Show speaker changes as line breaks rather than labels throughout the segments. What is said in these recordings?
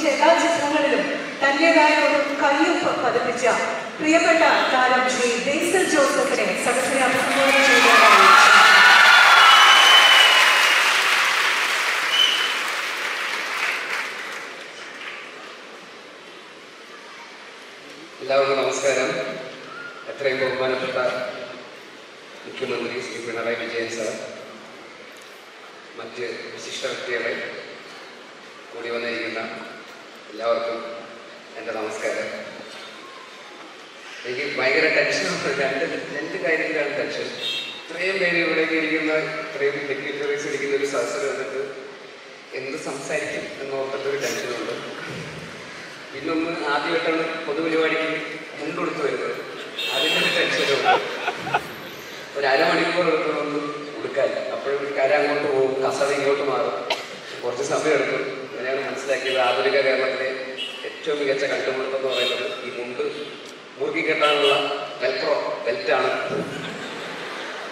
അഭിനയിച്ച എല്ലാ ചിത്രങ്ങളിലും തന്റേതായ ഒരു കയ്യൊപ്പ് പതിപ്പിച്ച പ്രിയപ്പെട്ട താരം ശ്രീ ബേസൽ ജോസഫിനെ സദസ്സിനെ അഭിസംബോധന ചെയ്യുന്നതായി
എല്ലാവർക്കും നമസ്കാരം. എത്രയും ബഹുമാനപ്പെട്ട മുഖ്യമന്ത്രി ശ്രീ പിണറായി വിജയൻ സർ മറ്റ് വിശിഷ്ട വ്യക്തികളെ കൂടി വന്നിരിക്കുന്ന എല്ലാവർക്കും എന്റെ നമസ്കാരം. എനിക്ക് ഭയങ്കര ടെൻഷനാണ് രണ്ട് രണ്ട് കാര്യത്തിലാണ് ടെൻഷൻ ഇത്രയും പേര് ഇവിടേക്ക് ഇരിക്കുന്ന ഇത്രയും ഡിഗ്നിറ്ററീസ് ഇരിക്കുന്ന ഒരു സദസ്സിൽ വന്നിട്ട് എന്ത് സംസാരിക്കും എന്നോർത്തിട്ടൊരു ടെൻഷനുണ്ട് പിന്നൊന്ന് ആദ്യമായിട്ടാണ് പൊതുപരിപാടിക്ക് മുണ്ടെടുത്ത് വരുന്നത്. അതിന്റെ ഒരു ടെൻഷനുണ്ട് ഒരു അരമണിക്കൂർ എടുക്കണമെന്ന് കൊടുക്കാൻ. അപ്പോഴും കര അങ്ങോട്ട് പോകും കസത ഇങ്ങോട്ട് മാറും. കുറച്ച് സമയം എടുക്കും. അങ്ങനെയാണ് മനസ്സിലാക്കിയത് ആധുനിക കേരളത്തിലെ ഏറ്റവും മികച്ച കണ്ടുപിടുത്തം എന്ന് പറയുന്നത് ഈ മുണ്ട് മുറുക്കി കെട്ടാനുള്ള വെൽക്രോ ബെൽറ്റാണ്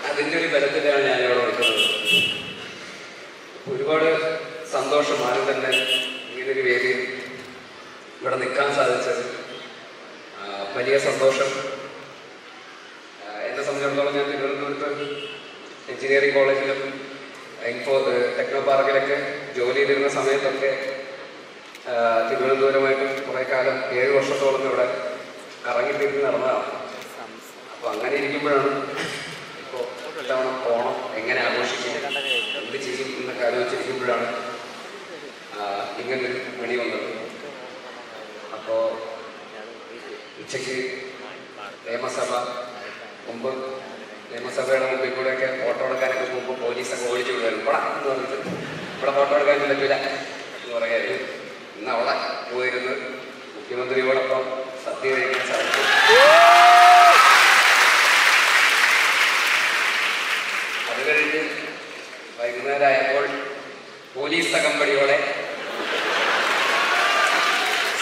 അതിന്റെ ഒരു ബലത്തിലാണ് ഞാനിവിടെ വിളിക്കുന്നത് ഒരുപാട് സന്തോഷം ആരും തന്നെ ഇങ്ങനൊരു വേദിയിൽ ഇവിടെ നിൽക്കാൻ സാധിച്ചത്. വലിയ സന്തോഷം. എന്നെ സംബന്ധിച്ചിടത്തോളം ഞാൻ തിരുവനന്തപുരത്ത് എഞ്ചിനീയറിംഗ് കോളേജിലും ഇൻഫോ ടെക്നോ പാർക്കിലൊക്കെ ജോലി ചെയ്തിരുന്ന സമയത്തൊക്കെ തിരുവനന്തപുരമായിട്ട് കുറേ കാലം ഏഴ് വർഷത്തോളം ഇവിടെ കറങ്ങി തിരിഞ്ഞ് നടന്നതാണ്. അപ്പോൾ അങ്ങനെ ഇരിക്കുമ്പോഴാണ് ഇപ്പോ ഇത്തവണ ഓണം എങ്ങനെ ആഘോഷിക്കും എന്ത് ചെയ്യും എന്നൊക്കെ ആലോചിച്ചിരിക്കുമ്പോഴാണ് ഇങ്ങനൊരു പണി വന്നത്. അപ്പോൾ ഉച്ചയ്ക്ക് നിയമസഭ മുമ്പ് നിയമസഭയുടെ മുമ്പിൽ കൂടെയൊക്കെ ഫോട്ടോ എടുക്കാനൊക്കെ പോകുമ്പോൾ പോലീസൊക്കെ ഓടിച്ചു വിടുമായിരുന്നു ഇവിടെ എന്ന് പറഞ്ഞിട്ട് ഇവിടെ ഫോട്ടോ എടുക്കാൻ പറ്റില്ല എന്ന് പറയായിരുന്നു ഇന്ന് അവിടെ പോയിരുന്ന് മുഖ്യമന്ത്രിയോടൊപ്പം സദ്യ കഴിക്കാൻ സാധിച്ചു അത് കഴിഞ്ഞ് വൈകുന്നേരമായപ്പോൾ പോലീസ് അകമ്പടിയോടെ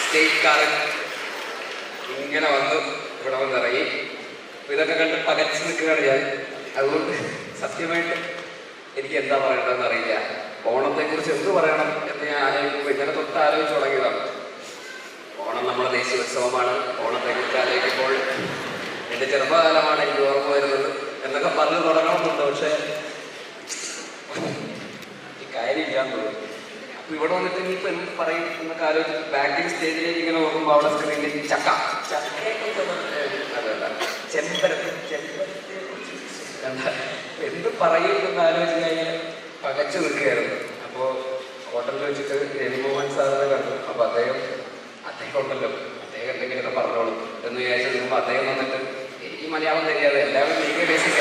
സ്റ്റേറ്റ് കാറിൽ ഇങ്ങനെ വന്ന് ഇവിടെ വന്നിറങ്ങി. ഇതൊക്കെ കണ്ട് പകച്ചു നിൽക്കുകയാണ് ഞാൻ. അതുകൊണ്ട് സത്യമായിട്ട് എനിക്ക് എന്താ പറയേണ്ടതെന്ന് അറിയില്ല. ഓണത്തെക്കുറിച്ച് എന്ത് പറയണം എന്ന് ഞാൻ ആലോചിക്കുമ്പോൾ ഇങ്ങനെ തൊട്ട് ആലോചിച്ച് തുടങ്ങിയതാണ്. ഓണം നമ്മുടെ ദേശീയ ഉത്സവമാണ്. ഓണത്തെക്കുറിച്ച് ആലോചിക്കുമ്പോൾ എന്റെ ചെറുപ്പകാലമാണ് എനിക്ക് ഓർമ്മ വരുന്നത് എന്നൊക്കെ പറഞ്ഞു തുടങ്ങണമെന്നുണ്ട്. പക്ഷേ കാര്യമില്ലാന്ന് തോന്നുന്നു. അപ്പൊ ഇവിടെ വന്നിട്ട് ഇനിയിപ്പോ എന്ത് പറയും എന്നൊക്കെ ആലോചിച്ച് ബാക്കിൽ സ്റ്റേജിലേക്ക് ഇങ്ങനെ നോക്കുമ്പോൾ അവിടെ സ്ക്രീനിൽ ചക്ക. അതല്ല ചെമ്പരത്തി കുറിച്ച് എന്താ എന്ത് പറയും എന്ന് ആലോചിച്ച് കഴിഞ്ഞാൽ പകച്ചു നിൽക്കുകയായിരുന്നു. അപ്പോൾ ഹോട്ടലിൽ വെച്ചിട്ട് രവിമോഹൻ സാറിനെ കണ്ടു. അപ്പോൾ അദ്ദേഹം അദ്ദേഹം ഉണ്ടല്ലോ. അദ്ദേഹം എന്തെങ്കിലുമൊക്കെ പറഞ്ഞോളൂ എന്ന് വിചാരിച്ചു നിൽക്കുമ്പോൾ അദ്ദേഹം വന്നിട്ട് എനിക്ക് മലയാളം തരികയാതെ എല്ലാവരും ലീഗ് ബേസിക്ക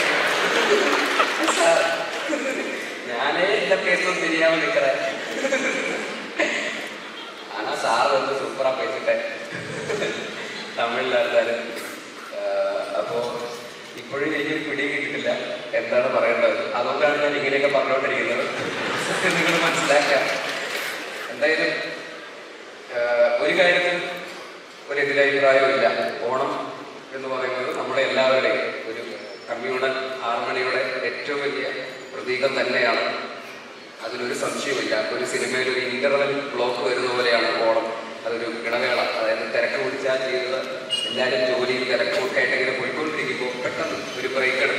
ഞാനേ എല്ലാ കേസും തിരിയാമെന്ന് നിൽക്കട ആണാ സാറ് വന്ന് സൂപ്പറാ പേസിട്ടെ തമിഴിലായിരുന്നാലും. എന്താണ് പറയേണ്ടത്? അതുകൊണ്ടാണ് ഞാൻ ഇങ്ങനെയൊക്കെ പറഞ്ഞുകൊണ്ടിരിക്കുന്നത്. നിങ്ങൾ മനസ്സിലാക്കാം എന്തായാലും ഒരു കാര്യത്തിൽ ഒരു എതിരഭിപ്രായമില്ല ഓണം എന്ന് പറയുന്നത് നമ്മുടെ എല്ലാവരുടെയും ഒരു കമ്മ്യൂണൽ ഹാർമണിയുടെ ഏറ്റവും വലിയ പ്രതീകം തന്നെയാണ്. അതിലൊരു സംശയമില്ല ഒരു സിനിമയിൽ ഒരു ഇന്റർവൽ ബ്ലോക്ക് വരുന്ന പോലെയാണ് ഓണം. അതൊരു ഇടവേള. അതായത് തിരക്ക് കുടിച്ചാൽ ചെയ്തത് എല്ലാവരും ജോലിയും തിരക്കും ഒക്കെ ആയിട്ട് ഇങ്ങനെ പോയിക്കൊണ്ടിരിക്കുമ്പോൾ പെട്ടെന്ന് ഒരു ബ്രേക്ക് എടുത്ത്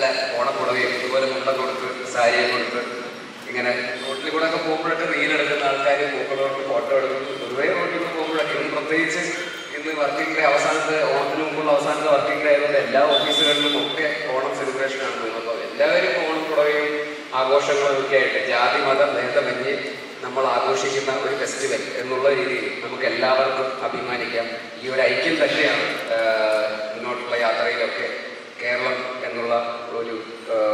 നല്ല ഓണപ്പുടവയും ഇതുപോലെ മുണ്ട കൊടുത്ത് സാരിയെ കൊടുത്ത് ഇങ്ങനെ റോട്ടിൽ കൂടെ ഒക്കെ പോകുമ്പോഴൊക്കെ റീൽ എടുക്കുന്ന ആൾക്കാർ പൂക്കളോട്ട് ഫോട്ടോ എടുക്കുന്നു പൊതുവേ റോട്ടിൽ കൂടെ പോകുമ്പോഴൊക്കെ ഇന്ന് പ്രത്യേകിച്ച് ഇന്ന് വർക്കിംഗ് ഡേ അവസാനത്തെ ഓണത്തിന് മുമ്പുള്ള അവസാനത്തെ വർക്കിംഗ് ഡേ ആയതുകൊണ്ട് എല്ലാ ഓഫീസുകളിലും ഒക്കെ ഓണം സെലിബ്രേഷൻ ആണ് അപ്പോൾ എല്ലാവരും ഓണം പുറകെയും ആഘോഷങ്ങളും ഒക്കെ ആയിട്ട് ജാതി മത ഭേദമന്യേ നമ്മൾ ആഘോഷിക്കുന്ന ഒരു ഫെസ്റ്റിവൽ എന്നുള്ള രീതിയിൽ നമുക്ക് എല്ലാവർക്കും അഭിമാനിക്കാം. ഈ ഒരു ഐക്യം തന്നെയാണ് ആഹ്, മുന്നോട്ടുള്ള യാത്രയിലൊക്കെ കേരളം എന്നുള്ള ഒരു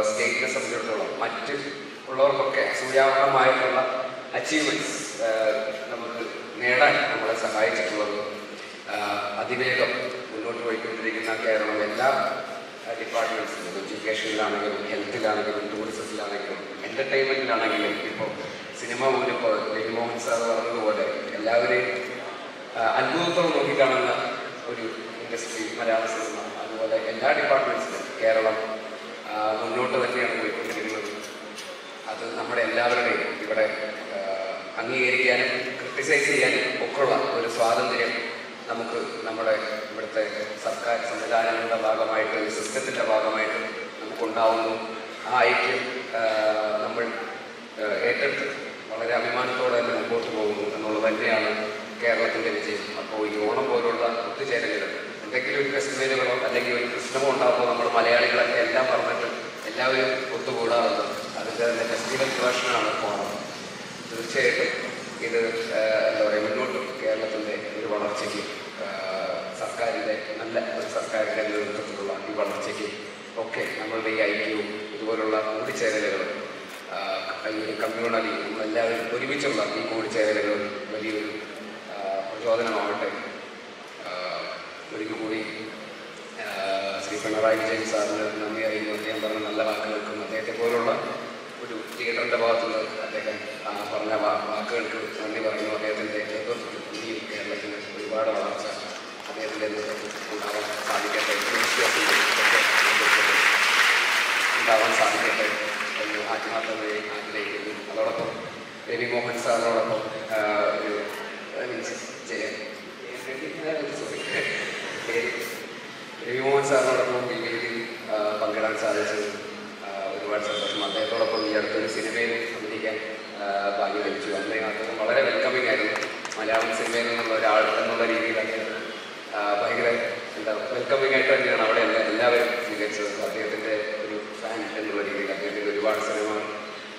സ്റ്റേറ്റിനെ സംബന്ധിച്ചിടത്തോളം മറ്റ് സൂര്യാവഹമായിട്ടുള്ള അച്ചീവ്മെന്റ്സ് നമുക്ക് നേടാൻ നമ്മളെ സഹായിച്ചിട്ടുള്ളത്. അതിവേഗം മുന്നോട്ട് പോയിക്കൊണ്ടിരിക്കുന്ന കേരളം എല്ലാ ഡിപ്പാർട്ട്മെന്റ്സിലും എഡ്യൂക്കേഷനിലാണെങ്കിലും ഹെൽത്തിലാണെങ്കിലും ടൂറിസത്തിലാണെങ്കിലും എന്റർടൈൻമെന്റിലാണെങ്കിലും ഇപ്പോൾ സിനിമ പോലും ഇപ്പോൾ രവിമോഹൻ സാർ പറഞ്ഞതുപോലെ എല്ലാവരെയും അത്ഭുതത്തോടെ നോക്കിക്കാണുന്ന ഒരു ഇൻഡസ്ട്രി മലയാള സിനിമ അതുപോലെ എല്ലാ ഡിപ്പാർട്ട്മെന്റ്സിലും കേരളം മുന്നോട്ട് തന്നെയാണ് പോയിക്കൊണ്ടിരിക്കുന്നത്. അത് നമ്മുടെ എല്ലാവരുടെയും ഇവിടെ അംഗീകരിക്കാനും ക്രിട്ടിസൈസ് ചെയ്യാനും ഒക്കെയുള്ള ഒരു സ്വാതന്ത്ര്യം നമുക്ക് നമ്മുടെ ഇവിടുത്തെ സർക്കാർ സംവിധാനങ്ങളുടെ ഭാഗമായിട്ട് സിസ്റ്റത്തിന്റെ ഭാഗമായിട്ട് നമുക്കുണ്ടാവുന്നു. ആ ഐക്യം നമ്മൾ ഏറ്റെടുത്ത് വളരെ അഭിമാനത്തോടെ തന്നെ മുമ്പോട്ട് പോകുന്നു എന്നുള്ളത് തന്നെയാണ് കേരളത്തിന്റെ വിജയം. അപ്പോൾ ഈ ഓണം പോലുള്ള ഒത്തുചേരലുകൾ എന്തെങ്കിലും ഒരു ഫെസ്റ്റിവലുകളോ അല്ലെങ്കിൽ ഒരു പ്രശ്നമോ ഉണ്ടാകുമ്പോൾ നമ്മൾ മലയാളികളൊക്കെ എല്ലാം പറഞ്ഞിട്ട് എല്ലാവരും ഒത്തുകൂടാറുണ്ട്. അതിന്റെ തന്നെ ഫെസ്റ്റിവൽ വേർഷനാണ് ഓണം തീർച്ചയായിട്ടും ഇത് എന്താ പറയുക മുന്നോട്ട് കേരളത്തിന്റെ ഒരു വളർച്ചയ്ക്ക് സർക്കാരിന്റെ നല്ല ഒരു സർക്കാരിന്റെ നേതൃത്വത്തിലുള്ള ഈ വളർച്ചയ്ക്ക് ഒക്കെ നമ്മളുടെ ഈ ഐക്യവും ഇതുപോലുള്ള കൂടിച്ചേരലുകളും ഈ ഒരു കമ്മ്യൂണലി നമ്മളെല്ലാവരും ഒരുമിച്ചുള്ള ഈ കൂടിച്ചേരലുകൾ വലിയൊരു പ്രചോദനമാവട്ടെ. ഒരിക്കൽ കൂടി ശ്രീ പിണറായി വിജയൻ സാറിന് നന്ദി അറിയുന്നു. അദ്ദേഹം പറഞ്ഞ നല്ല വാക്കുകൾക്കും അദ്ദേഹത്തെ പോലുള്ള ഒരു ലീഡറിന്റെ ഭാഗത്തുനിന്ന് അദ്ദേഹം പറഞ്ഞ വാക്കുകൾക്ക് നന്ദി പറയുന്നു അദ്ദേഹത്തിന്റെ നേതൃത്വത്തിൽ കേരളത്തിന് ഒരുപാട് വളർച്ച അദ്ദേഹത്തിന്റെ നേതൃത്വത്തിൽ ഉണ്ടാവാൻ സാധിക്കട്ടെ. ഉണ്ടാവാൻ സാധിക്കട്ടെ എന്ന് ആത്മാർത്ഥമായി ആഗ്രഹിക്കുന്നു. അതോടൊപ്പം രവി മോഹൻ സാറിനോടൊപ്പം ഒരു മീൻസ് മോഹൻ സാറിനോടൊപ്പം ഈ വേദിയിൽ പങ്കിടാൻ സാധിച്ചത് അദ്ദേഹത്തോടൊപ്പം ഈ അടുത്തൊരു സിനിമയിൽ അഭിനയിക്കാൻ ആ, ഭാഗ്യം ലഭിച്ചു. അദ്ദേഹം അദ്ദേഹം വളരെ വെൽക്കമിങ് ആയിരുന്നു. മലയാളം സിനിമയിൽ നിന്നുള്ള ഒരാൾ എന്നുള്ള രീതിയിൽ അദ്ദേഹം ഭയങ്കര എന്താ വെൽക്കമിങ് ആയിട്ട് തന്നെയാണ് അവിടെ എല്ലാ എല്ലാവരും സ്വീകരിച്ചത് അദ്ദേഹത്തിന്റെ ഒരു ഫാൻ എന്നുള്ള രീതിയിൽ അദ്ദേഹത്തിന്റെ ഒരുപാട് സിനിമ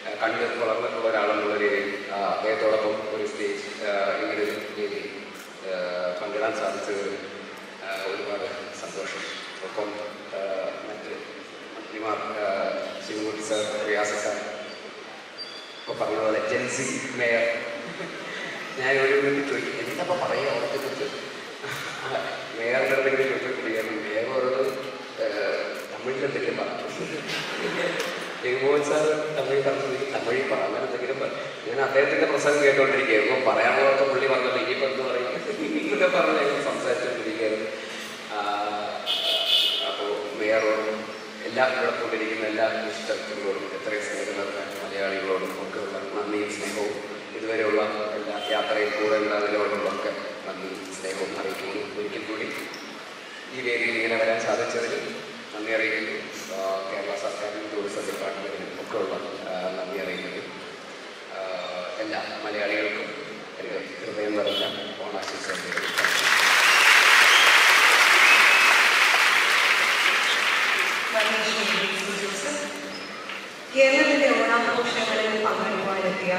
ആ, കണ്ട് വളർന്നിട്ടുള്ള ഒരാളെന്നുള്ള രീതിയിൽ അദ്ദേഹത്തോടൊപ്പം ഒരു സ്റ്റേജ് ഇങ്ങനെ ഒരു രീതിയിൽ പങ്കിടാൻ സാധിച്ചത് ഒരുപാട് സന്തോഷം. ഒപ്പം മറ്റ് മന്ത്രിമാർ ശിവൻകുട്ടി സാർ റിയാസ് സാർ ഇപ്പോൾ പറഞ്ഞതുപോലെ ജെൻസി മേയർ ഞാൻ മിനിറ്റ് ചോദിക്കും എന്താ പറയുക അവർക്ക് കുറിച്ച് മേയറിന്റെ അടുത്തെങ്കിലും ചോദിച്ചിട്ടില്ല മേയർ പറയുന്നത് തമിഴിൽ എന്തെങ്കിലും പറഞ്ഞു ജഗൻമോഹൻ സാർ തമിഴ് പറഞ്ഞു തമിഴിൽ പറ അങ്ങനെ എന്തെങ്കിലും പറ. ഞാൻ അദ്ദേഹത്തിന്റെ പ്രസംഗം കേട്ടോണ്ടിരിക്കുകയായിരുന്നു പറയാനുള്ളതൊക്കെ പുള്ളി പറഞ്ഞല്ലോ ഇനിയിപ്പോൾ എന്ത് പറയും? ഇതൊക്കെ പറഞ്ഞ് ഞങ്ങൾ സംസാരിച്ചുകൊണ്ടിരിക്കുകയായിരുന്നു അപ്പോൾ മേയറോടും എല്ലാ ഇടത്തുകൊണ്ടിരിക്കുന്ന എല്ലാ ഇഷ്ടങ്ങളോടും എത്രയും സ്നേഹമുള്ള മലയാളികളോടും ഒക്കെ നന്ദിയും സ്നേഹവും ഇതുവരെയുള്ള എല്ലാ യാത്രയിൽ കൂടെ ഉണ്ടാകുന്നവരോടുമൊക്കെ നന്ദി സ്നേഹവും അറിയിക്കുന്നു ഒരിക്കൽ കൂടി ഈ വേദിയിൽ ഇങ്ങനെ വരാൻ സാധിച്ചതിൽ നന്ദി അറിയിക്കുന്നു. കേരള സർക്കാരിനും ടൂറിസം ഡിപ്പാർട്ട്മെന്റിനും ഒക്കെ ഉള്ള നന്ദി അറിയിക്കുന്നു. എല്ലാ മലയാളികൾക്കും ഹൃദയം നിറഞ്ഞ ഓണാശംസകൾ നേരുന്നു.
നന്ദി ശ്രീ ഡി.സി. ജോസഫ് കേരളത്തിന്റെ ഓണാഘോഷങ്ങളിൽ പങ്കെടുക്കുവാനെത്തിയ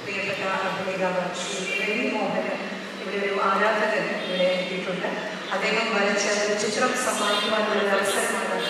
പ്രിയപ്പെട്ട അഭിനേതാവ് ശ്രീ രവി മോഹൻ ഇവിടെ ഒരു ആരാധകൻ ഇവിടെ എത്തിയിട്ടുണ്ട്. അദ്ദേഹം വരച്ച ഒരു സമ്മാനിക്കുവാനുള്ള സമ്മാനിക്കുവാൻ